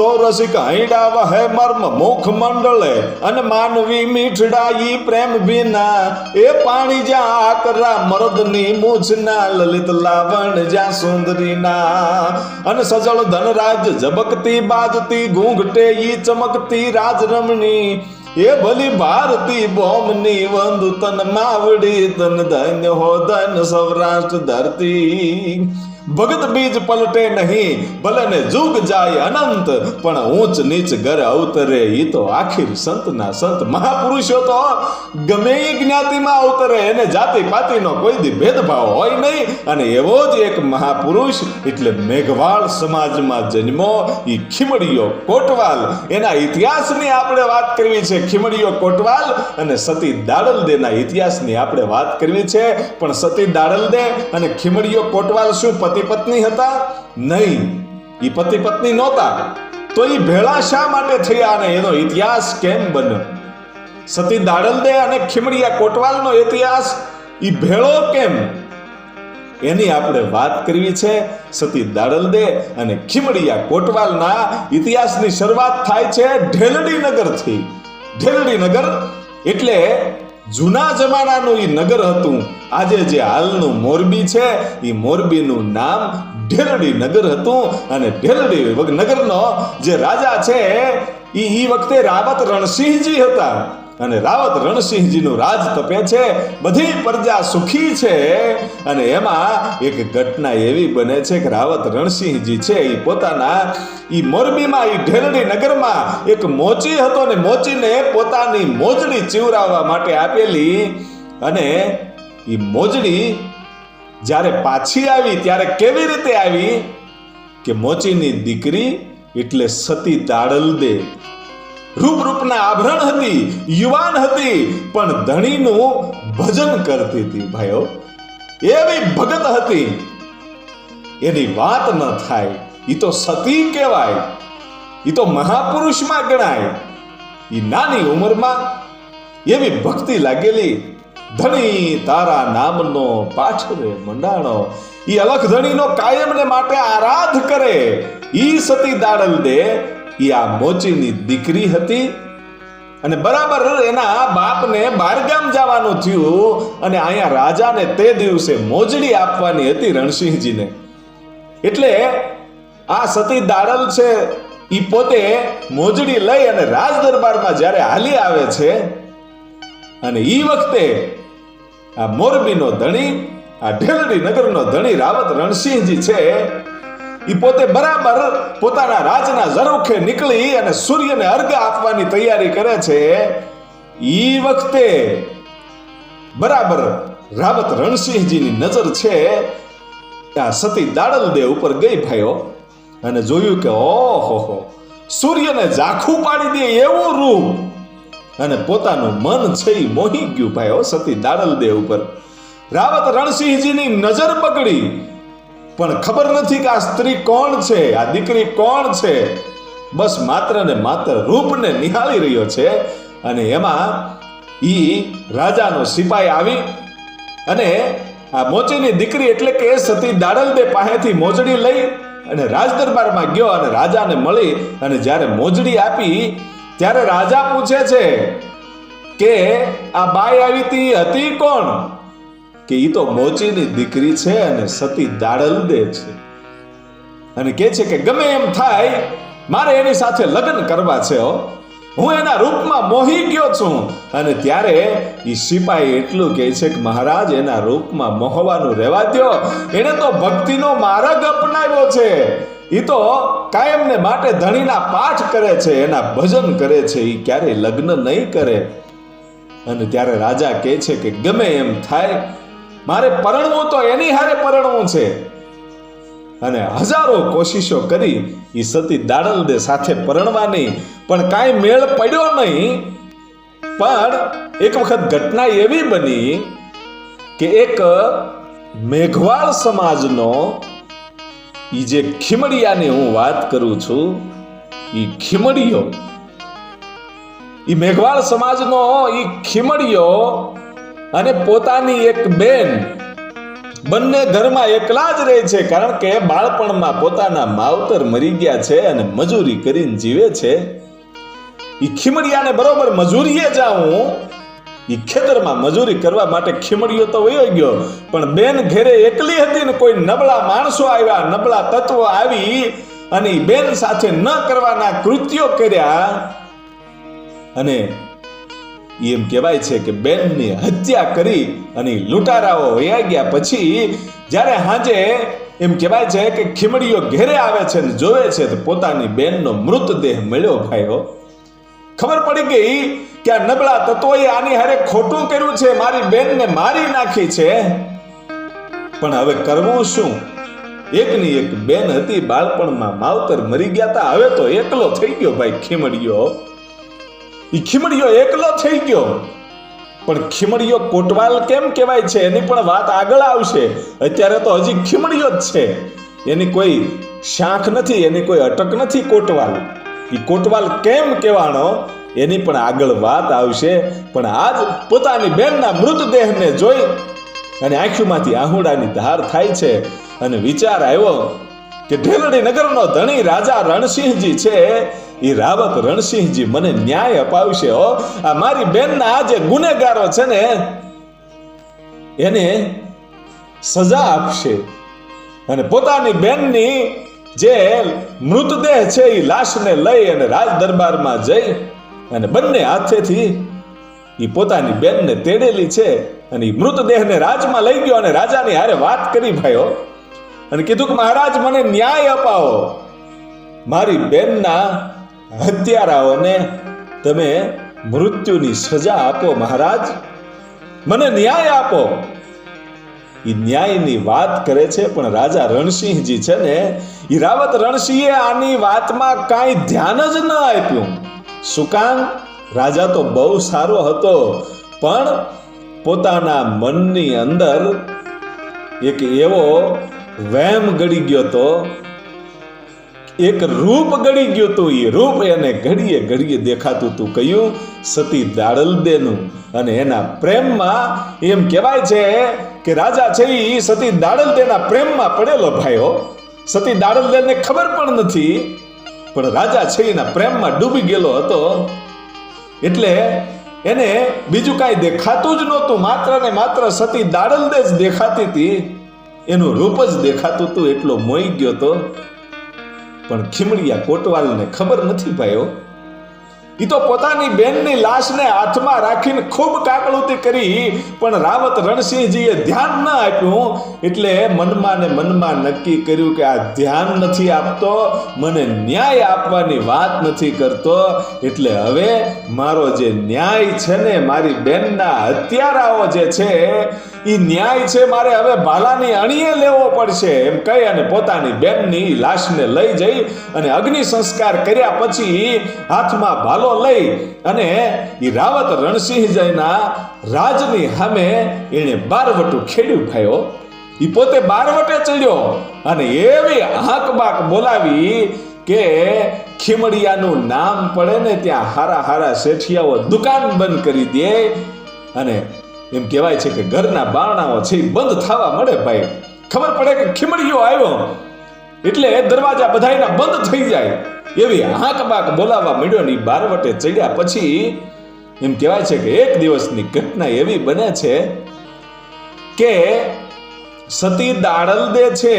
તો રસિક હૈડા વહે મર્મ મુખ મંડળે, અને માનવી મીઠડાઈ પ્રેમ ભીના એ પાણી જ્યાં આકરા મરદની મૂછના, લલિત લાવણ જ્યાં સુંદરીના. અને સજળ ધનરાજ ઝબકતી બાજતી ઘૂંઘટે ઈ ચમકતી રાજરમણી. એ ભલી ભારતી બોમની વંદુ તન માવડી, તન ધન્ય હો ધન સૌરાષ્ટ્ર ધરતી. ભગત બીજ પલટે નહીં ભલે ને જુગ જાય અનંત. પણ ઊંચ નીચ ઘર અવતરે એ તો આખીર સંતના સંત મહાપુરુષો તો ગમે એ જ્ઞાતિમાં અવતરે, એને જાતિ પાતિનો કોઈ દી ભેદભાવ હોય નહીં. અને એવો જ એક મહાપુરુષ એટલે મેઘવાળ સમાજમાં જન્મો એ ખીમડીયો કોટવાલ. એના ઇતિહાસની આપણે વાત કરવી છે ખીમડીયો કોટવાલ અને સતી દાડલદેના ઇતિહાસની આપણે વાત કરવી છે. પણ સતી દાડલદે અને ખીમડીયો કોટવાલ શું પતિ પત્ની હતા? નહીં. એ પતિ પત્ની નહોતા. તો એ ભેળા શા માટે થયા અને એનો ઇતિહાસ કેમ બન્યો? સતી દાડલદે અને ખીમડિયા કોટવાલનો ઇતિહાસ એ ભેળો કેમ? એની આપણે વાત કરવી છે સતી દાડલદે અને ખીમડિયા કોટવાલના ઇતિહાસની શરૂઆત થાય છે ઢેલડી નગરથી ઢેલડી નગર એટલે જૂના જમાનાનું એ નગર હતું. આજે જે હાલનું મોરબી છે એ મોરબીનું નામ ઢેલડી નગર હતું અને વગ- નગરનો જે રાજા છે એ વખતે રાવત રણસિંહજી હતા. અને રાવત રણસિંહજીનું રાજ તપે છે, બધી પ્રજા સુખી છે. અને એમાં એક ઘટના એવી બને છે કે રાવત રણસિંહજી છે એ પોતાના એ મોરબીમાં એ ઢેલડી નગરમાં એક મોચી હતો ને મોચીને પોતાની મોજડી ચીવરાવવા માટે આપેલી. અને એ મોજડી જ્યારે પાછી આવી, ત્યારે કેવી રીતે આવી? કે મોચીની દીકરી એટલે સતી દાડલદે રૂપ રૂપના આભરણ હતી, યુવાન હતી, પણ ધણીનું ભજન કરતી હતી ભાઈઓ. એવી ભગત હતી. એની વાત ન થાય એ તો સતી કહેવાય. એ તો મહાપુરુષમાં ગણાય. એ નાની ઉંમરમાં એવી ભક્તિ લાગેલી, ધણી તારા નામનો પાછળ મંડાણો. એ અલખ ધણીનો કાયમને માટે આરાધ કરે. ઈ સતી દાડલ દે ઈ આ મોચીની દીકરી હતી. અને બરાબર એના બાપને બારગામ જવાનું થયું અને અહીંયા રાજાને તે દિવસે મોજડી આપવાની હતી રણસિંહજીને. એટલે આ સતી દાડલ છે એ પોતે મોજડી લઈ અને રાજ દરબારમાં જ્યારે હાલી આવે છે, અને એ વખતે આ મોરબીનો ધણી, આ ઢેલડી નગરનો ધણી રાવત રણસિંહજી છે ઈ પોતે બરાબર પોતાના રાજના ઝરૂખે નીકળી અને સૂર્યને અર્ઘ આપવાની તૈયારી કરે છે. ઈ વખતે બરાબર રાવત રણસિંહજીની નજર છે. આ સતી દાડલદેવ ઉપર ગઈ ભાઈઓ અને જોયું કે ઓહો સૂર્યને ઝાખું પાડી દે એવું રૂપ. અને પોતાનું મન છે એ મોહી ગયું ભાઈઓ સતી દાડલદેવ ઉપર. રાવત રણસિંહજીની નજર બગડી પણ ખબર નથી કે આ સ્ત્રી કોણ છે? આ દીકરી કોણ છે? બસ માત્ર ને માત્ર રૂપને નિહાળી રહ્યો છે અને એમાં ઈ રાજાનો સિપાઈ આવી અને આ મોચીની દીકરી એટલે કે સતી દાડલદે પાસેથી મોજડી લઈ અને રાજ દરબારમાં ગયો અને રાજાને મળી અને જ્યારે મોજડી આપી, ત્યારે રાજા પૂછે છે કે આ બાઈ આવી હતી કોણ? કે એ તો મોચીની દીકરી છે અને સતી દાડલદે છે. અને કહે છે કે ગમે એમ થાય, મારે એની સાથે લગ્ન કરવા છે હો. એના રૂપમાં મોહી ગયો છું અને ત્યારે એ સિપાહી એટલું કહે છે કે મહારાજ, એના રૂપમાં મોહવાનું રહેવા દો એણે તો ભક્તિનો માર્ગ અપનાવ્યો છે. એ તો કાયમને માટે ધણીના પાઠ કરે છે, એના ભજન કરે છે એ ક્યારેય લગ્ન નહીં કરે. અને ત્યારે રાજા કહે છે કે ગમે એમ થાય મારે પરણવું તો એની હારે પરણવું છે. અને હજારો કોશિશો કરી એ સતી દાડલને સાથે પરણવાની પણ કાંઈ મેળ પડ્યો નહીં. પણ એક વખત ઘટના એવી બની કે એક મેઘવાળ સમાજનો ઈ જે ખીમડિયાની હું વાત કરું છું એ ખીમડિયો. ઈ મેઘવાળ સમાજનો એ ખીમડિયો અને પોતાની એક બેન બંને ઘરમાં એકલા જ રહે છે, કારણ કે બાળપણમાં પોતાના માવતર મરી ગયા છે અને મજૂરી કરીને જીવે છે. ઈ ખીમડિયાને બરોબર મજૂરીએ જાઉં એ ખેતરમાં મજૂરી કરવા માટે ખીમડિયો તો વયો ગયો, પણ બેન ઘેરે એકલી હતી ને કોઈ નબળા માણસો આવ્યા, નબળા તત્વો આવી અને બેન સાથે ન કરવાના કૃત્યો કર્યા. અને એમ કહેવાય છે કે બેનની હત્યા કરી અને લૂંટારાઓ વયા ગયા પછી જ્યારે હાજે એમ કહેવાય છે કે ખીમડીઓ ઘેરે આવે છે ને જોવે છે તો પોતાની બેનનો મૃતદેહ મળ્યો ભાઈઓ ખબર પડી ગઈ કે આ નબળા તત્વોએ આની હારે ખોટું કર્યું છે, મારી બેનને મારી નાખી છે. પણ હવે કરવું શું? એકની એક બેન હતી, બાળપણમાં માવતર મરી ગયા તા, હવે તો એકલો થઈ ગયો ભાઈ ખીમડીયો ઈ ખીમડીયો એકલો થઈ ગયો. પણ ખીમડીયો કોટવાલ કેમ કહેવાય છે? એની પણ વાત આગળ આવશે. અત્યારે તો હજી ખીમડીયો જ છે. એની કોઈ શાખ નથી, એની કોઈ અટક નથી કોટવાલ. એ કોટવાલ કેમ કહેવાનો? એની પણ આગળ વાત આવશે. પણ આજ પોતાની બેનના મૃતદેહને જોઈ અને આંખીમાંથી આહુડાની ધાર થાય છે. અને વિચાર આવ્યો કે ઢેલડી નગરનો ધણી રાજા રણસિંહજી છે, એ રાવત રણસિંહજી મને ન્યાય અપાવશે હો. આ મારી બેનના આ જે ગુનેગારો છે ને, એને સજા આપશે. અને પોતાની બેનની જે મૃતદેહ છે, એ લાશને લઈ અને રાજ દરબારમાં જઈ અને બંને હાથેથી એ પોતાની બેનને તેડેલી છે અને એ મૃતદેહને રાજમાં લઈ ગયો અને રાજાની હારે વાત કરી, ભાઈઓ. અને કીધું કે મહારાજ, મને ન્યાય અપાવો. મારી બેનના હત્યારાઓને તમે મૃત્યુની સજા આપો મહારાજ. મને ન્યાય આપો. એ ન્યાયની વાત કરે છે, પણ રાજા રણસિંહજી છે ને એ રાવત રણસિંહે આની વાતમાં કાંઈ ધ્યાન જ ન આપ્યું. શું રાજા તો બહુ સારો હતો, પણ પોતાના મનની અંદર એક એવો વહેમ ગળી ગયો તો, એક રૂપ ગળી ગયું તું એ રૂપ એને ઘડીએ ઘડીએ દેખાતું તું. કયું? સતી દાડલદેનું. અને એના પ્રેમમાં એમ કહેવાય છે કે રાજા છે એ સતી દાડલદેના પ્રેમમાં પડેલો ભાઈઓ સતી દાડલદેને ખબર પણ નથી, પણ રાજા છે એના પ્રેમમાં ડૂબી ગયેલો હતો. એટલે એને બીજું કાંઈ દેખાતું જ નહોતું. માત્ર ને માત્ર સતી દાડલદે જ દેખાતી હતી. એનું રૂપ જ દેખાતું હતું એટલો મોઈ ગયો તો. પણ ખીમડિયા કોટવાલને ખબર નથી પાયો. એ તો પોતાની બેનની લાશને હાથમાં રાખીને ખૂબ કાકળુતી કરી, પણ રાવત રણસિંહજીએ ધ્યાન ન આપ્યું. એટલે મનમાં ને મનમાં નક્કી કર્યું કે આ ધ્યાન નથી આપતો, મને ન્યાય આપવાની વાત નથી કરતો. એટલે હવે મારો જે ન્યાય છે ને, મારી બેનના હત્યારાઓ જે છે એ ન્યાય છે, મારે હવે ભાલાની અણીએ લેવો પડશે. એમ કહી અને પોતાની બેનની લાશને લઈ જઈ અને અગ્નિ સંસ્કાર કર્યા પછી હાથમાં ભાલો લઈ અને એ રાવત રણસિંહજયના રાજની સામે એણે બારવટું ખેડ્યું ખાયો. એ પોતે બારવટે ચડ્યો અને એવી હાંકબાક બોલાવી કે ખીમડિયાનું નામ પડે ને ત્યાં હારા હારા શેઠિયાઓ દુકાન બંધ કરી દે અને એમ કહેવાય છે કે ઘરના બારણાઓ છે બંધ થવા મળે ભાઈ. ખબર પડે કે ખીમડીયો આવ્યો. એટલે દરવાજા બધાયના બંધ થઈ જાય. એવી હાક બાક બોલાવવા મળ્યો ને બારવટે ચડ્યા પછી એમ કહેવાય છે કે એક દિવસની ઘટના એવી બને છે કે સતી દાડલદે છે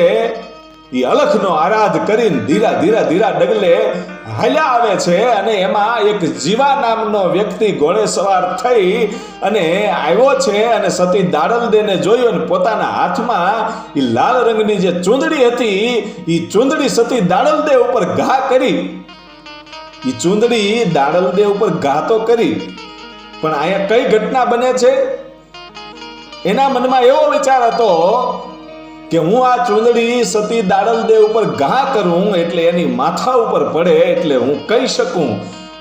એ અલખનો આરાધ કરીને ધીરા ધીરા ધીરા ડગલે હાલ્યા આવે છે અને એમાં એક જીવા નામનો વ્યક્તિ ઘોડે સવાર થઈ અને આવ્યો છે અને સતી દાડલદેને જોયો અને પોતાના હાથમાં એ લાલ રંગની જે ચૂંદડી હતી એ ચૂંદડી સતી દાડલદે ઉપર ઘા કરી. એ ચૂંદડી દાડલદે ઉપર ઘા તો કરી. પણ અહીંયા કઈ ઘટના બને છે? એના મનમાં એવો વિચાર હતો કે હું આ ચૂંદડી સતી દાડલદેવ ઉપર ઘા કરું, એટલે એની માથા ઉપર પડે, એટલે હું કહી શકું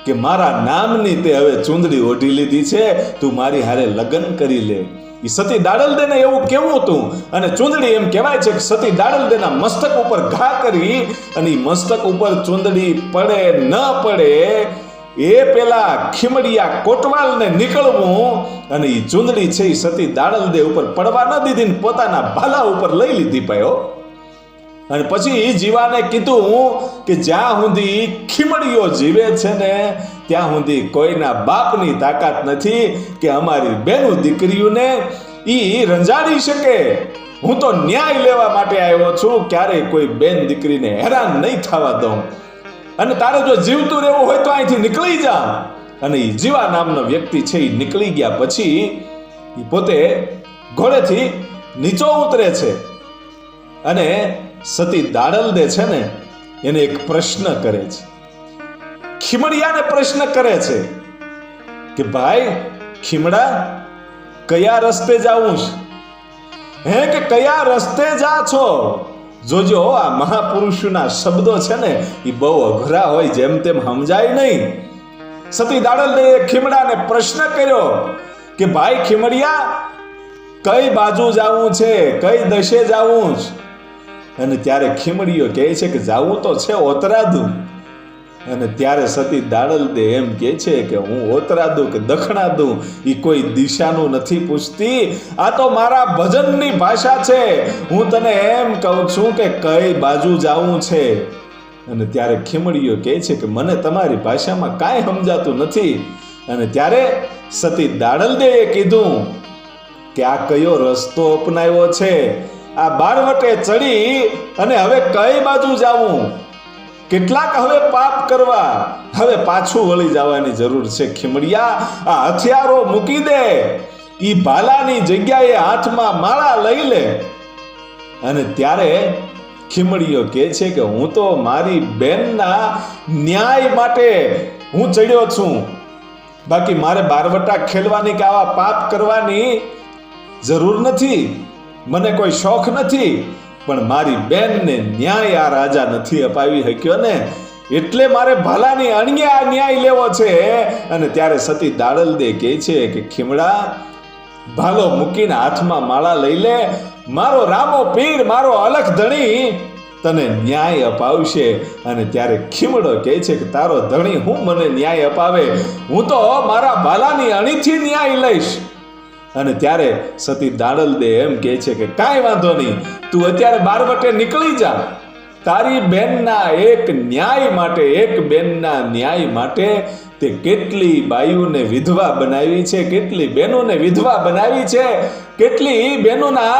કે મારા નામની તે હવે ચૂંદડી ઓઢી લીધી છે, તું મારી હારે લગ્ન કરી લે. એ સતી દાડલદેને એવું કેવું હતું? અને ચૂંદડી એમ કહેવાય છે કે સતી દાડલદેના મસ્તક ઉપર ઘા કરી, અને મસ્તક ઉપર ચૂંદડી પડે ન પડે એ પેલા ખીમડિયા કોટવાલને નીકળવું અને એ ચૂંદડી છે એ સતી દાડલદે ઉપર પડવા ન દીધી પોતાના ભાલા ઉપર લઈ લીધી પાયો. અને પછી જીવાને કીધું કે જ્યાં સુધી ખીમડીઓ જીવે છે ને, ત્યાં સુધી કોઈના બાપની તાકાત નથી કે અમારી બેનું દીકરીઓને એ રંજાડી શકે. હું તો ન્યાય લેવા માટે આવ્યો છું, ક્યારેય કોઈ બેન દીકરીને હેરાન નહીં થવા દઉં. અને તારે જો જીવતું રહેવું હોય તો અહીંથી નીકળી જા. અને એ જીવા નામનો વ્યક્તિ છે એ નીકળી ગયા પછી એ પોતે ઘોડેથી નીચો ઉતરે છે. અને સતી દાડલદે છે ને, એને એક પ્રશ્ન કરે છે. ખીમડિયાને પ્રશ્ન કરે છે કે, ભાઈ, ખીમડા, કયા રસ્તે જાવું છે હે, કે કયા રસ્તે જા છો? જોજો, આ મહાપુરુષના શબ્દો છે ને એ બહુ અઘરા હોય, જેમ તેમ સમજાય નહીં. સતી દાડલદે ખીમડાને પ્રશ્ન કર્યો કે, ભાઈ ખીમડિયા, કઈ બાજુ જાવું છે? કઈ દશે જાવું છે અને ત્યારે ખીમડીઓ કહે છે કે, જાવું તો છે ઓતરાદુ અને ત્યારે સતી દાડલદે એમ કહે છે કે હું ઓતરા દઉં કે દખણા દઉં એ કોઈ દિશાનું નથી પૂછતી. આ તો મારા ભજનની ભાષા છે. હું તને એમ કહું છું કે કઈ બાજુ જાવું છે. અને ત્યારે ખીમડીઓ કહે છે કે મને તમારી ભાષામાં કાંઈ સમજાતું નથી. અને ત્યારે સતી દાડલદેએ કીધું કે આ કયો રસ્તો અપનાવ્યો છે? આ બારવટે ચડી અને હવે કઈ બાજુ જાવું કેટલાક હવે પાપ કરવા. હવે પાછું વળી જવાની જરૂર છે. ખીમડિયા, આ હથિયારો મૂકી દે. ઈ ભાલાની જગ્યાએ હાથમાં માળા લઈ લે. અને ત્યારે ખીમડીઓ કહે છે કે, હું તો મારી બેનના ન્યાય માટે હું ચડ્યો છું. બાકી મારે બારવટા ખેલવાની કે આવા પાપ કરવાની જરૂર નથી. મને કોઈ શોખ નથી. પણ મારી બેનને ન્યાય આ રાજા નથી અપાવી શક્યો ને? એટલે મારે ભાલાની અણગે આ ન્યાય લેવો છે. અને ત્યારે સતી દાડલદે કહે છે કે, ખીમડા, ભાલો મૂકીને હાથમાં માળા લઈ લે. મારો રામો પીર, મારો અલખ ધણી તને ન્યાય અપાવશે. અને ત્યારે ખીમડો કહે છે કે, તારો ધણી હું મને ન્યાય અપાવે. હું તો મારા ભાલાની અણીથી ન્યાય લઈશ. અને ત્યારે સતી દાડલદે એમ કહે છે કે, કાંઈ વાંધો નહીં, તું અત્યારે બારવટે નીકળી જા. તારી બેનના એક ન્યાય માટે, એક બેનના ન્યાય માટે તે કેટલી બાયુને વિધવા બનાવી છે, કેટલી બહેનોને વિધવા બનાવી છે, કેટલી બહેનોના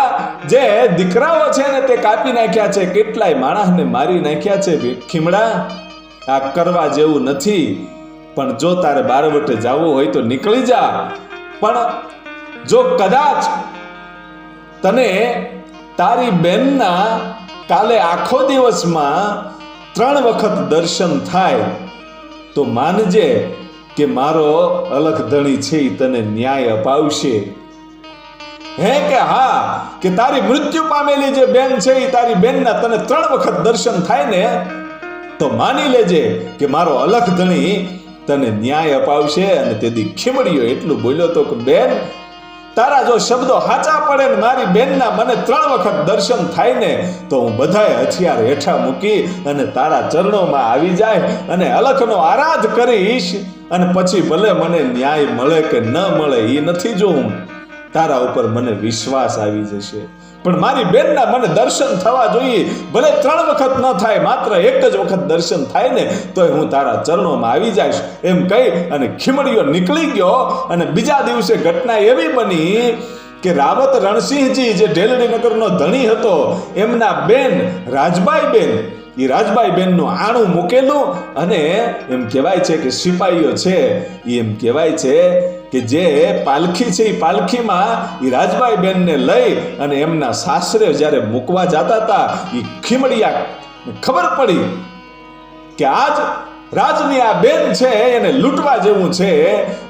જે દીકરાઓ છે ને તે કાપી નાખ્યા છે, કેટલાય માણસને મારી નાખ્યા છે ખીમડા. આ કરવા જેવું નથી, પણ જો તારે બારવટે જવું હોય તો નીકળી જા. પણ જો કદાચ તને તારી બહેનના કાલે આખો દિવસમાં ત્રણ વખત દર્શન થાય, તો માનજે કે મારો અલખ ધણી છે તને ન્યાય અપાવશે. હે કે હા, કે તારી મૃત્યુ પામેલી જે બેન છે એ તારી બેનના તને ત્રણ વખત દર્શન થાય ને, તો માની લેજે કે મારો અલખ ધણી તને ન્યાય અપાવશે અને તેથી ખીમડીયો એટલું બોલ્યો તો કે, બેન તારા જો શબ્દો હાચા પડે ને મારી બેનના મને ત્રણ વખત દર્શન થાય ને, તો હું બધાય હથિયાર હેઠા મૂકી અને તારા ચરણોમાં આવી જાય અને અલખનો આરાધ કરીશ. અને પછી ભલે મને ન્યાય મળે કે ન મળે એ નથી જોઉં તારા ઉપર મને વિશ્વાસ આવી જશે. પણ મારી બેનના મને દર્શન થવા જોઈએ. ભલે ત્રણ વખત ન થાય, માત્ર એક જ વખત દર્શન થાય ને, તોય હું તારા ચરણોમાં આવી જઈશ. એમ કહી અને ખીમડીયો નીકળી ગયો અને બીજા દિવસે ઘટના એવી બની કે રાવત રણસિંહજી જે ઢેલડી નગરનો ધણી હતો, એમના બેન રાજબાઈ બેન એ રાજબાઈ બેનનું આણું મૂકેલું અને એમ કહેવાય છે કે સિપાહીઓ છે એમ કહેવાય છે કે જે પાલખી છે, એ પાલખીમાં એ રાજબાઈ બેનને લઈ અને એમના સાસરે જ્યારે મૂકવા જતા હતા એ ખીમડિયા ખબર પડી કે આજ રાજની આ બેન છે, એને લૂંટવા જેવું છે.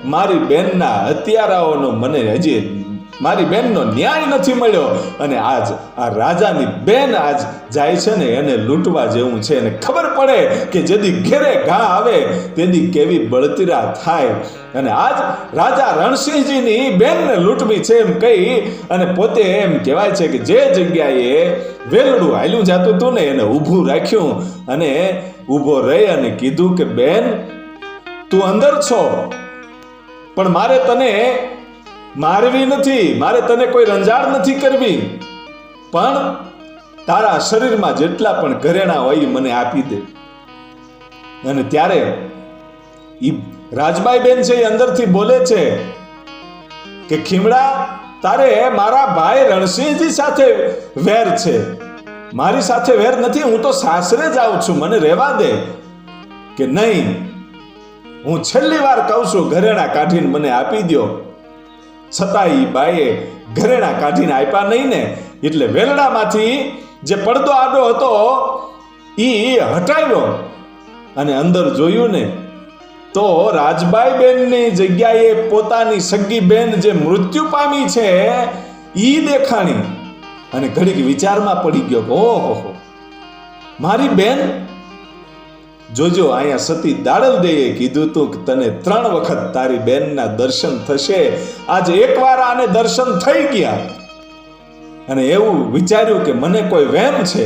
મારી બેનના હત્યારાઓનો મને હજી મારી બેનનો ન્યાય નથી મળ્યો અને આજ આ રાજાની બેન આજ જાય છે ને એને લૂંટવા જેવું છે. અને ખબર પડે કે જેદી ઘેરે ઘા આવે, તેદી કેવી બળતરા થાય. અને આજ રાજા રણસિંહજીની બેનને લૂંટવી છે એમ કહી અને પોતે એમ કહેવાય છે કે જે જગ્યાએ વેલડું હાલ્યું જતું હતું ને એને ઊભું રાખ્યું અને ઊભો રહી અને કીધું કે, બેન, તું અંદર છો. પણ મારે તને મારવી નથી, મારે તને કોઈ રંજાડ નથી કરવી. પણ તારા શરીરમાં જેટલા પણ ઘરેણા હોય એ મને આપી દે. અને ત્યારે ઈ રાજબાઈ બેન છે એ અંદરથી બોલે છે કે, ખીમડા, તારે મારા ભાઈ રણસિંહજી સાથે વેર છે. મારી સાથે વેર નથી, હું તો સાસરે જાઉં છું, મને રહેવા દે. કે, નહીં, હું છેલ્લી વાર કહું છું, ઘરેણા કાઢીને મને આપી દ્યો. છતાં એ બાઈએ ઘરેણા કાઢીને આપ્યા નહીં ને? એટલે વેલડામાંથી જે પડદો આડો હતો એ હટાવ્યો. અને અંદર જોયું ને, તો રાજબાઈ બેનની જગ્યાએ પોતાની સગી બેન જે મૃત્યુ પામી છે એ દેખાણી. અને ઘડીક વિચારમાં પડી ગયો ઓહો મારી બેન જોજો, અહીંયા સતી દાડલ દેએ કીધું તું કે તને ત્રણ વખત તારી બેનના દર્શન થશે. આજે એકવાર આને દર્શન થઈ ગયા. અને એવું વિચાર્યું કે મને કોઈ વેમ છે.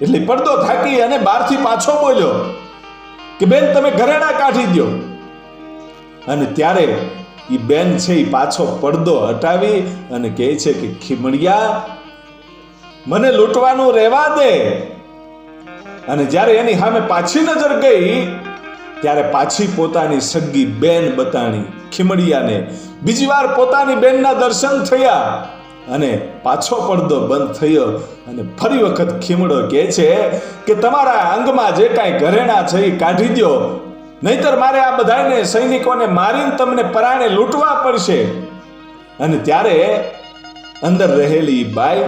એટલે પડદો થાકી અને બહારથી પાછો બોલ્યો કે, બેન, તમે ઘરેણા કાઢી દો અને ત્યારે એ બેન છે એ પાછો પડદો હટાવી અને કહે છે કે, ખીમડિયા, મને લૂંટવાનું રહેવા દે. અને જ્યારે એની સામે પાછી નજર ગઈ, ત્યારે પાછી પોતાની સગી બેન બતાણી ખીમડિયાને બીજી વાર પોતાની બેનના દર્શન થયા અને પાછો પડદો બંધ થયો અને ફરી વખત ખીમડો કહે છે કે તમારા અંગમાં જે કાંઈ ઘરેણા છે એ કાઢી દો નહીતર મારે આ બધાને સૈનિકોને મારીને તમને પરાણે લૂંટવા પડશે. અને ત્યારે અંદર રહેલી બાઈ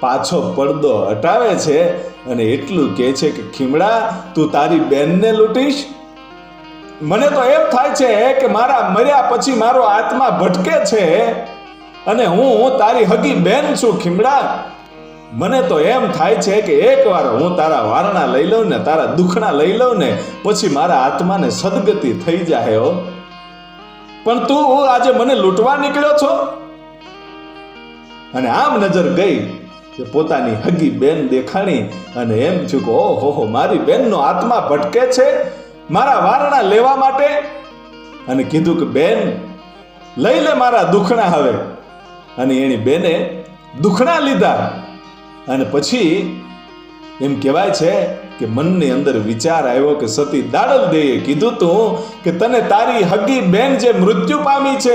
પાછો પડદો હટાવે છે અને એટલું કહે છે કે, ખીમડા, તું તારી બેનને લૂંટીશ? મને તો એમ થાય છે કે મારા મર્યા પછી મારો આત્મા ભટકે છે અને હું તારી હગી બેન છું, ખીમડા. મને તો એમ થાય છે કે, એકવાર હું તારા વારણા લઈ લઉં ને, તારા દુખણા લઈ લઉં ને, પછી મારા આત્માને સદગતિ થઈ જાય હો. પણ તું આજે મને લૂંટવા નીકળ્યો છો? અને આમ નજર ગઈ કે પોતાની હગી બેન દેખાણી અને એમ થયું કે હો, મારી બેનનો આત્મા ભટકે છે મારા વારણા લેવા માટે. અને કીધું કે, બેન, લઈ લે મારા દુખણા હવે. અને એની બેને દુખણા લીધા. અને પછી એમ કહેવાય છે કે મનની અંદર વિચાર આવ્યો કે સતી દાડલ દેએ કીધું તું કે તને તારી હગી બેન જે મૃત્યુ પામી છે,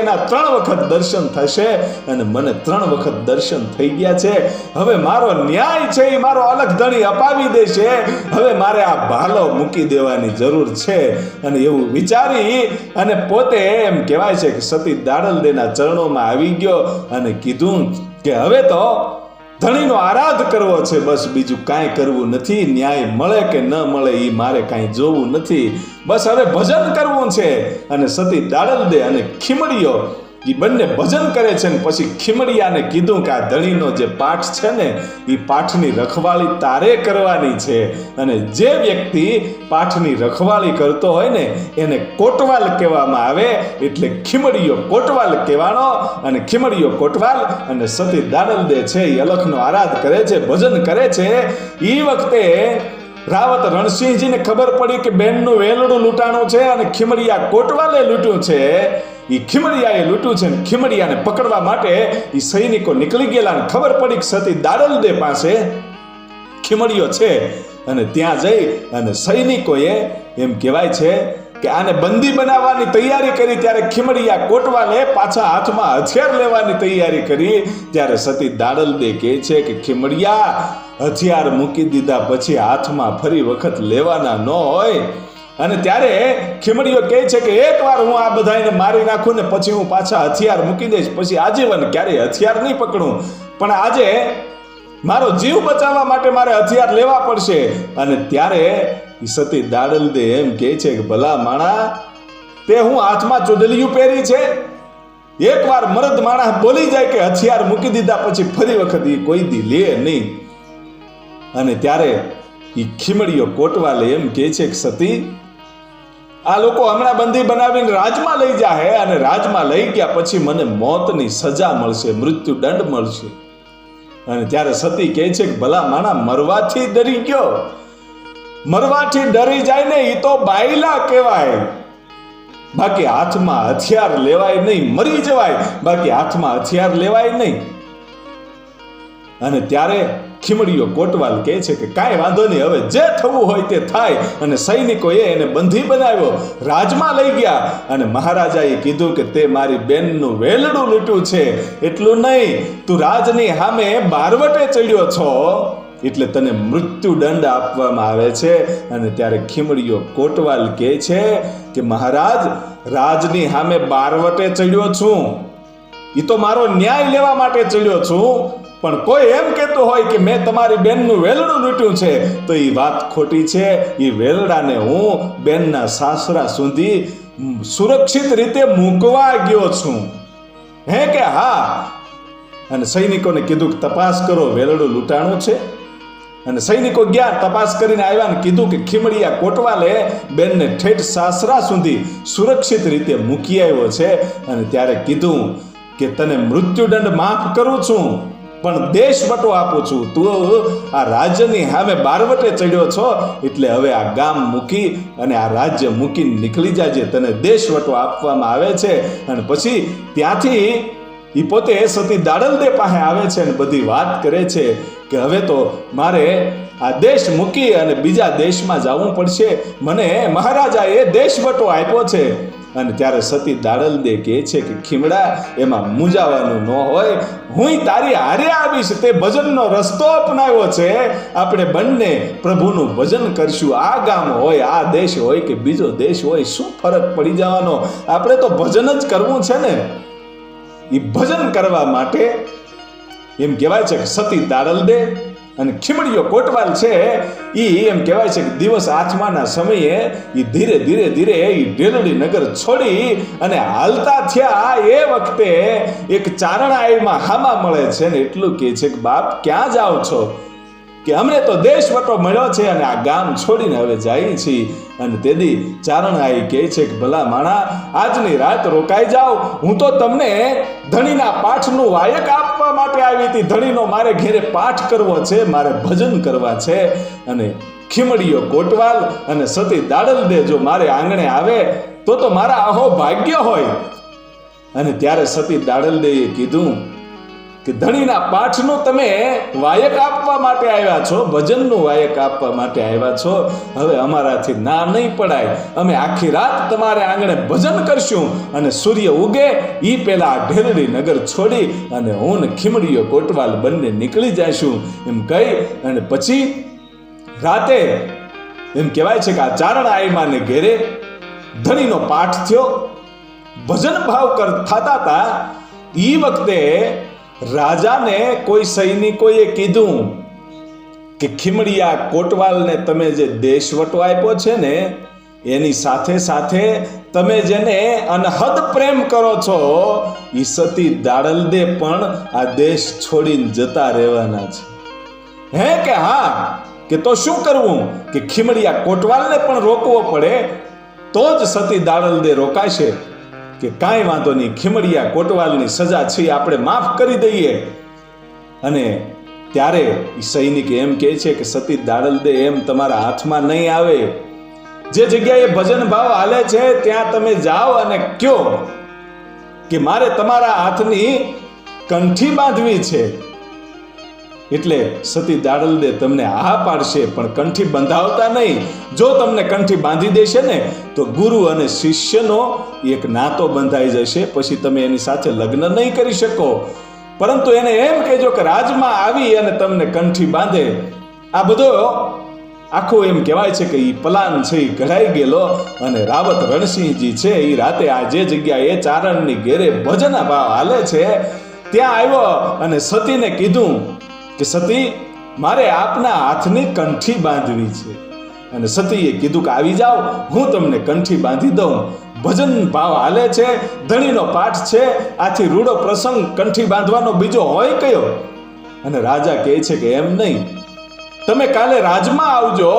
એના ત્રણ વખત દર્શન થશે અને મને ત્રણ વખત દર્શન થઈ ગયા છે. હવે મારો ન્યાય છે, એ મારો અલગ ધણી અપાવી દેશે. હવે મારે આ ભાલો મૂકી દેવાની જરૂર છે. અને એવું વિચારી અને પોતે એમ કહેવાય છે કે સતી દાડલ દેના ચરણોમાં આવી ગયો અને કીધું કે હવે તો ધણીનો આરાધ કરવો છે, બસ બીજું કાંઈ કરવું નથી, ન્યાય મળે કે ન મળે એ મારે કાંઈ જોવું નથી. બસ હવે ભજન કરવું છે અને સતી દાડલ દે અને ખીમડીયો એ બંને ભજન કરે છે ને પછી ખીમડિયાને કીધું કે આ ધણીનો જે પાઠ છે ને એ પાઠની રખવાળી તારે કરવાની છે. અને જે વ્યક્તિ પાઠની રખવાળી કરતો હોય ને, એને કોટવાલ કહેવામાં આવે, એટલે ખીમડીયો કોટવાલ કહેવાનો અને ખીમડીયો કોટવાલ અને સતી દાનંદે છે એ અલખનો આરાધ કરે છે, ભજન કરે છે. એ વખતે રાવત રણસિંહજીને ખબર પડી કે બેનનું વેલડું લૂંટાણું છે અને ખીમડિયા કોટવાલે લૂંટ્યું છે. એ ખીમડિયાએ લૂંટ્યું છે ને ખીમડિયાને પકડવા માટે એ સૈનિકો નીકળી ગયેલા અને ખબર પડી કે સતી દાડલદે પાસે ખીમડિયો છે. અને ત્યાં જઈ અને સૈનિકોએ એમ કહેવાય છે કે આને બંદી બનાવવાની તૈયારી કરી ત્યારે ખીમડિયા કોટવાલે પાછા હાથમાં હથિયાર લેવાની તૈયારી કરી ત્યારે સતી દાડલદે કહે છે કે ખીમડિયા હથિયાર મૂકી દીધા પછી હાથમાં ફરી વખત લેવાના ન હોય. અને ત્યારે ખીમડીઓ કહે છે કે એકવાર હું આ બધાને મારી નાખું ને પછી હું પાછા હથિયાર મૂકી દઈશ, પછી આજીવન ક્યારેય હથિયાર નહીં પકડું. પણ આજે મારો જીવ બચાવવા માટે મારે હથિયાર લેવા પડશે. અને ત્યારે સતી દાડલ દે એમ કહે છે કે, ભલા માણા, તે હું હાથમાં ચુડલિયું પહેરી છે. એકવાર મરદ માણસ બોલી જાય કે હથિયાર મૂકી દીધા પછી ફરી વખત એ કોઈ દી લે નહીં. અને ત્યારે એ ખીમડીઓ કોટવાલે એમ કહે છે કે, સતી આ લોકો હમણાં બંદી બનાવીને રાજમાં લઈ જાય અને રાજમાં લઈ ગયા પછી મને મોતની સજા મળશે મૃત્યુ દંડ મળશે. અને ત્યારે સતી કહે છે કે, ભલા માણા મરવાથી ડરી ગયો. મરવાથી ડરી જાય ને એ તો બાયલા કહેવાય. બાકી હાથમાં હથિયાર લેવાય નહીં, મરી જવાય. બાકી હાથમાં હથિયાર લેવાય નહીં. અને ત્યારે ખીમડીયો કોટવાલ કહે છે કે કાંઈ વાંધો નહીં, હવે જે થવું હોય તે થાય. અને સૈનિકોએ એને બંધી બનાવ્યો. રાજમાં લઈ ગયા. અને મહારાજાએ કીધું કે તે મારી બેનનું વેલડું લૂંટ્યું છે. એટલું નહીં, તું રાજની સામે બારવટે ચડ્યો છો. એટલે તને મૃત્યુદંડ આપવામાં આવે છે. અને ત્યારે ખીમડીયો કોટવાલ કહે છે કે મહારાજ, રાજની સામે બારવટે ચડ્યો છું. એ તો મારો ન્યાય લેવા માટે ચડ્યો છું. પણ કોઈ એમ કહેતું હોય કે મેં તમારી બેનનું વેલડું લૂંટ્યું છે, તો એ વાત ખોટી છે. એ વેલડાને હું બેનના સાસરા સુધી સુરક્ષિત રીતે મૂકવા ગયો છું. હે કે હા? અને સૈનિકોને કીધું કે તપાસ કરો, વેલડું લૂંટાણું છે. અને સૈનિકો ગયા, તપાસ કરીને આવ્યા ને કીધું કે ખીમડિયા કોટવાલે બેનને ઠેઠ સાસરા સુધી સુરક્ષિત રીતે મૂકી આવ્યો છે. અને ત્યારે કીધું કે તને મૃત્યુદંડ માફ કરું છું. પણ દેશ વટો આપું છું. તું આ રાજ્યની સામે બારવટે ચડ્યો છો, એટલે હવે આ ગામ મૂકી અને આ રાજ્ય મૂકીને નીકળી જાજે. તને દેશ વટો આપવામાં આવે છે. અને પછી ત્યાંથી એ પોતે સતી દાડલદે પાસે આવે છે અને બધી વાત કરે છે કે હવે તો મારે આ દેશ મૂકી અને બીજા દેશમાં જવું પડશે. મને મહારાજાએ દેશ વટો આપ્યો છે. અને ત્યારે સતી દાડલદે કહે છે કે, ખીમડા, એમાં મૂંઝાવાનું ન હોય. હું તારી હારે આવીશ. તે ભજનનો રસ્તો અપનાવ્યો છે. આપણે બંને પ્રભુનું ભજન કરશું. આ ગામ હોય, આ દેશ હોય કે બીજો દેશ હોય, શું ફરક પડી જવાનો? આપણે તો ભજન જ કરવું છે ને. એ ભજન કરવા માટે એમ કહેવાય છે કે સતી દાડલદે અને ખીમડીયો કોટવાલ છે એ એમ કહેવાય છે કે દિવસ આઠમાના સમયે એ ધીરે ધીરે ધીરે એ ઢેલડી નગર છોડી અને હાલતા થયા એ વખતે એક ચારણાઈમાં હામા મળે છે ને એટલું કહે છે કે, બાપ, ક્યાં જાઓ છો? કે અમને તો દેશ વટો મળ્યો છે અને આ ગામ છોડીને હવે જઈએ છીએ અને તેદી ચારણાઈ કહે છે કે, ભલા માણા, આજની રાત રોકાઈ જાઓ. હું તો તમને ધણીના પાઠનું વાયક આપવા માટે આવી હતી. ધણીનો મારે ઘેરે પાઠ કરવો છે, મારે ભજન કરવા છે અને ખીમડીયો કોટવાલ અને સતી દાડલદે જો મારે આંગણે આવે, તો તો મારા અહો ભાગ્ય હોય. અને ત્યારે સતી દાડલદેએ કીધું કે ધણીના પાઠનું તમે વાયક આપવા માટે આવ્યા છો, ભજનનું વાયક આપવા માટે આવ્યા છો. હવે અમારાથી ના નહીં પડાય. અમે આખી રાત તમારે આંગણે ભજન કરશું અને સૂર્ય ઉગે એ પેલા આ ઢેરડી નગર છોડી અને હું ને ખીમડીયો કોટવાલ બંને નીકળી જઈશું એમ કહી અને પછી રાતે એમ કહેવાય છે કે આ ચારણ આયમાને ઘેરે ધણીનો પાઠ થયો. ભજન ભાવ કર થતા હતા. એ વખતે રાજાને કોઈ સૈનિકોએ કીધું કે ખીમડિયા કોટવાલને તમે જે દેશવટો આપ્યો છે ને, એની સાથે સાથે તમે જેને અનહદ પ્રેમ કરો છો એ સતી દાડલદે પણ આ દેશ છોડીને જતા રહેવાના છે. હે કે હા? કે તો શું કરવું? કે ખીમડિયા કોટવાલને પણ રોકવો પડે, તો જ સતી દાડલદે રોકાશે. કે કાંઈ વાંધો નહીં, ખીમડિયા કોટવાલની સજા છે આપણે માફ કરી દઈએ. અને ત્યારે સૈનિક એમ કહે છે કે સતી દાડલદે એમ તમારા હાથમાં નહીં આવે. જે જગ્યાએ ભજન ભાવ હાલે છે, ત્યાં તમે જાઓ અને કયો કે મારે તમારા હાથની કંઠી બાંધવી છે. એટલે સતી દાડલદે તમને હા પાડશે, પણ કંઠી બંધાવતા નહીં. જો તમને કંઠી બાંધી દેશે ને, તો ગુરુ અને શિષ્યનો એક નાતો બંધાઈ જશે. પછી તમે એની સાથે લગ્ન નહીં કરી શકો. પરંતુ એને એમ કહેજો કે રાજમાં આવી અને તમને કંઠી બાંધે. આ બધો આખું એમ કહેવાય છે કે એ પ્લાન છે એ ઘડાઈ ગયેલો અને રાવત રણસિંહજી છે એ રાતે આ જે જગ્યાએ ચારણની ઘેરે ભજના ભાવ હાલે છે, ત્યાં આવ્યો અને સતીને કીધું કે સતી, મારે આપના હાથની કંઠી બાંધવી છે. અને સતીએ કીધું કે, આવી જાઓ, હું તમને કંઠી બાંધી દઉં. ભજન ભાવ હાલે છે, ધણીનો પાઠ છે, આથી રૂડો પ્રસંગ કંઠી બાંધવાનો બીજો હોય કયો? અને રાજા કહે છે કે, એમ નહીં. તમે કાલે રાજમાં આવજો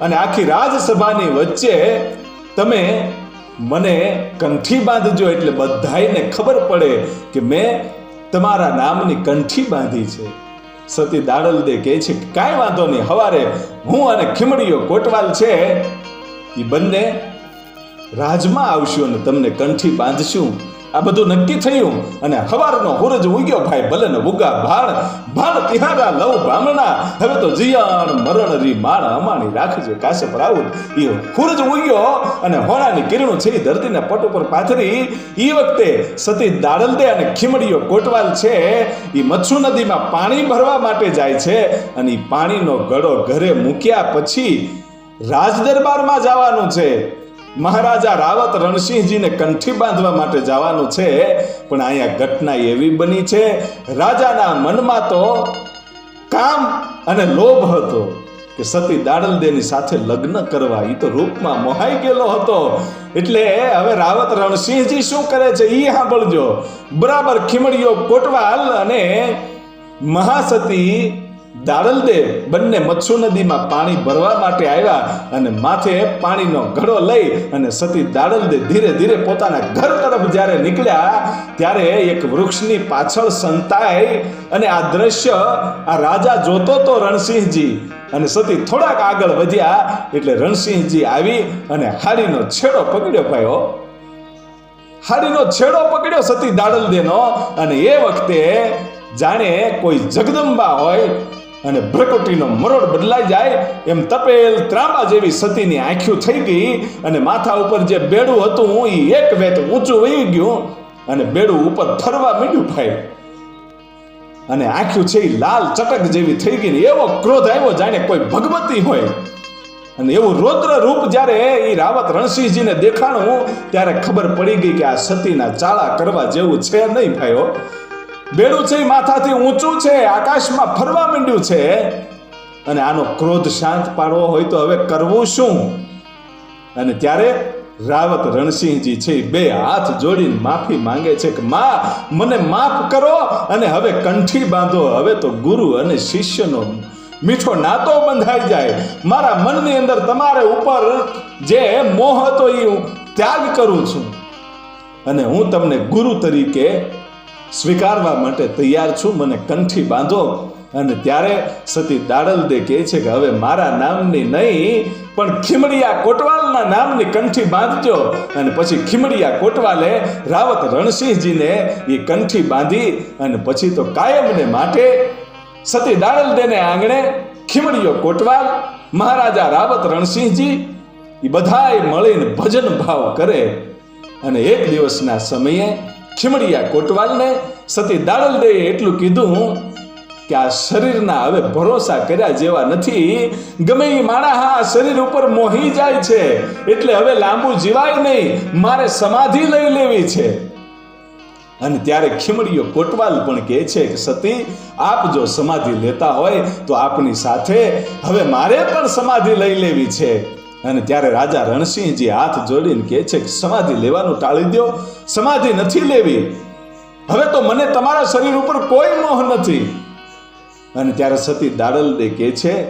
અને આખી રાજસભાની વચ્ચે તમે મને કંઠી બાંધજો એટલે બધાને ખબર પડે કે મેં તમારા નામની કંઠી બાંધી છે. સતી દાડલદે કહે છે, કાંઈ વાંધો નહીં, હવારે હું અને ખીમડીયો કોટવાલ છે એ બંને રાજમાં આવશું અને તમને કંઠી બાંધશું. આ બધું નક્કી થયું અને હવારનો હુરજ ઉગ્યો ભાઈ ભલે ઉગા ભાણ. ભાણ તિહારા લવ બ્રાહ્મણા હવે તો જીયાણ મરણ રી માણ અમાણી રાખજે કાશ્યપ રાઉત એ હુરજ ઉગ્યો અને હોણાની કિરણો છે ધરતીના પટ ઉપર પાથરી. એ વખતે સતી દાડલદે અને ખીમડીયો કોટવાલ છે. એ મચ્છુ નદીમાં પાણી ભરવા માટે જાય છે અને પાણીનો ગળો ઘરે મૂક્યા પછી રાજદરબારમાં જવાનું છે. મહારાજા રાવત રણસિંહજીને કંઠી બાંધવા માટે જવાનું છે, પણ અહીંયા ઘટના એવી બની છે, રાજાના મનમાં તો કામ અને લોભ હતો કે સતી દાડલદેની સાથે લગ્ન કરવા એ તો રૂપમાં મોહાઈ ગયેલો હતો. એટલે હવે રાવત રણસિંહજી શું કરે છે એ સાંભળજો. બરાબર ખીમડીઓ કોટવાલ અને મહાસતી દાડલદે બંને મચ્છુ નદીમાં પાણી ભરવા માટે આવ્યા અને માથે પાણીનો ઘડો લઈ અને સતી દાડલદેવ ધીરે ધીરે પોતાના ઘર તરફ જ્યારે નીકળ્યા, ત્યારે એક વૃક્ષની પાછળ સંતાય અને આ દ્રશ્ય આ રાજા જોતો તો રણસિંહજી અને સતી થોડાક આગળ વધ્યા એટલે રણસિંહજી આવી અને હાડીનો છેડો પકડ્યો ભાઈઓ. હાડીનો છેડો પકડ્યો સતી દાડલદેનો અને એ વખતે જાણે કોઈ જગદંબા હોય અને પ્રકૃતિનો મરોડ બદલાઈ જાય એમ તપેલ ત્રાંબા જેવી સતીની આંખ્યું થઈ ગઈ અને માથા ઉપર જે બેડું હતું એ એક વેત ઊંચું વહી ગયું અને બેડું ઉપર ફરવા માંડ્યું ભાઈ. અને આંખ્યું છે એ લાલ ચટક જેવી થઈ ગઈ એવો ક્રોધ આવ્યો જાણે કોઈ ભગવતી હોય. અને એવું રૌદ્ર રૂપ જ્યારે એ રાવત રણસિંહજીને દેખાણું ત્યારે ખબર પડી ગઈ કે આ સતીના ચાળા કરવા જેવું છે નહીં ભાઈઓ. બેડું છે, માથાથી ઊંચું છે, આકાશમાં ફરવા માંડ્યું છે. અને આનો ક્રોધ શાંત પાડવો હોય તો હવે કરવું શું? અને ત્યારે રાવત રણસિંહજી છે બે હાથ જોડીને માફી માંગે છે કે, માં, મને માફ કરો અને હવે કંઠી બાંધો. હવે તો ગુરુ અને શિષ્યનો મીઠો નાતો બંધાઈ જાય. મારા મનની અંદર તમારે ઉપર જે મોહ હતો એ હું ત્યાગ કરું છું. અને હું તમને ગુરુ તરીકે સ્વીકારવા માટે તૈયાર છું. મને કંઠી બાંધો અને ત્યારે સતી દાડલદે કહે છે કે હવે મારા નામની નહીં, પણ ખીમડિયા કોટવાલના નામની કંઠી બાંધજો. અને પછી ખીમડિયા કોટવાલે રાવત રણસિંહજીને એ કંઠી બાંધી અને પછી તો કાયમને માટે સતી દાડલદેને આંગણે ખીમડિયો કોટવાલ, મહારાજા રાવત રણસિંહજી, એ બધાએ મળીને ભજન ભાવ કરે. અને એક દિવસના સમયે ખીમડિયા કોટવાલને સતી દાડલદેએ એટલું કીધું કે આ શરીરના હવે ભરોસા કર્યા જેવા નથી. ગમે એ માણા હા શરીર ઉપર મોહી જાય છે, એટલે હવે લાંબુ જીવાય નહીં, મારે સમાધિ લઈ લેવી છે. અને ત્યારે ખીમડીયો કોટવાલ પણ કહે છે કે, સતી, આપ જો સમાધિ લેતા હોય તો આપની સાથે હવે મારે પણ સમાધિ લઈ લેવી છે. અને ત્યારે રાજા રણસિંહજી હાથ જોડીને કહે છે કે સમાધિ લેવાનું ટાળી દો સમાધિ નથી લેવી. હવે તો મને તમારા શરીર ઉપર કોઈ મોહ નથી. અને ત્યારે સતી દાડલદે કહે છે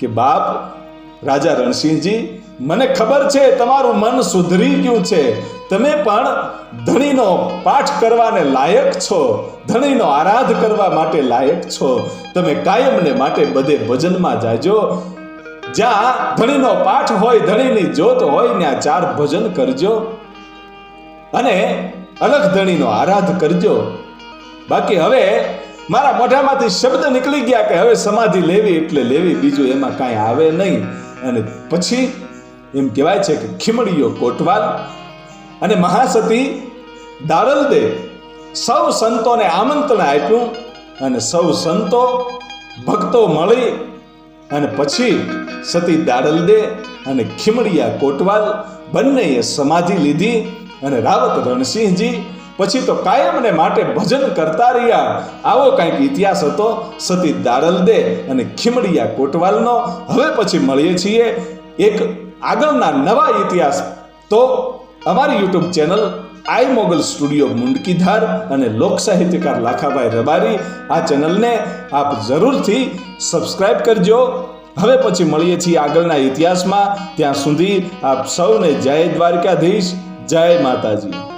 કે, બાપ, રાજા રણસિંહજી, મને ખબર છે તમારું મન સુધરી ગયું છે. તમે પણ ધણીનો પાઠ કરવાને લાયક છો, ધણીનો આરાધ કરવા માટે લાયક છો. તમે કાયમને માટે બધે ભજનમાં જાજો. જ્યાં ધણીનો પાઠ હોય, ધણીની જોત હોય ત્યાં ચાર ભજન કરજો. અને અલગ ધણીનો આરાધ કરજો. બાકી હવે મારા મોઢામાંથી શબ્દ નીકળી ગયા કે હવે સમાધિ લેવી એટલે લેવી, બીજું એમાં કાંઈ આવે નહીં. અને પછી એમ કહેવાય છે કે ખીમડીયો કોટવાલ અને મહાસતી દારલદે સૌ સંતોને આમંત્રણ આપ્યું અને સૌ સંતો ભક્તો મળી અને પછી સતી દાડલદે અને ખીમડિયા કોટવાલ બંનેએ સમાધિ લીધી અને રાવત રણસિંહજી પછી તો કાયમને માટે ભજન કરતા રહ્યા. આવો કંઈક ઇતિહાસ હતો. સતી દાડલદે અને ખીમડિયા કોટવાલનો હવે પછી મળીએ છીએ એક આગળના નવા ઇતિહાસ. તો અમારી YouTube channel Aai Mogal studio Mundkidhar અને લોક સાહિત્યકાર લાખાભાઈ રબારી આ ચેનલને આપ જરૂરથી સબસ્ક્રાઇબ કરજો. હવે પછી મળીએ છીએ આગળના ઇતિહાસમાં. ત્યાં સુધી આપ સૌને જય દ્વારકાધીશ, જય માતાજી.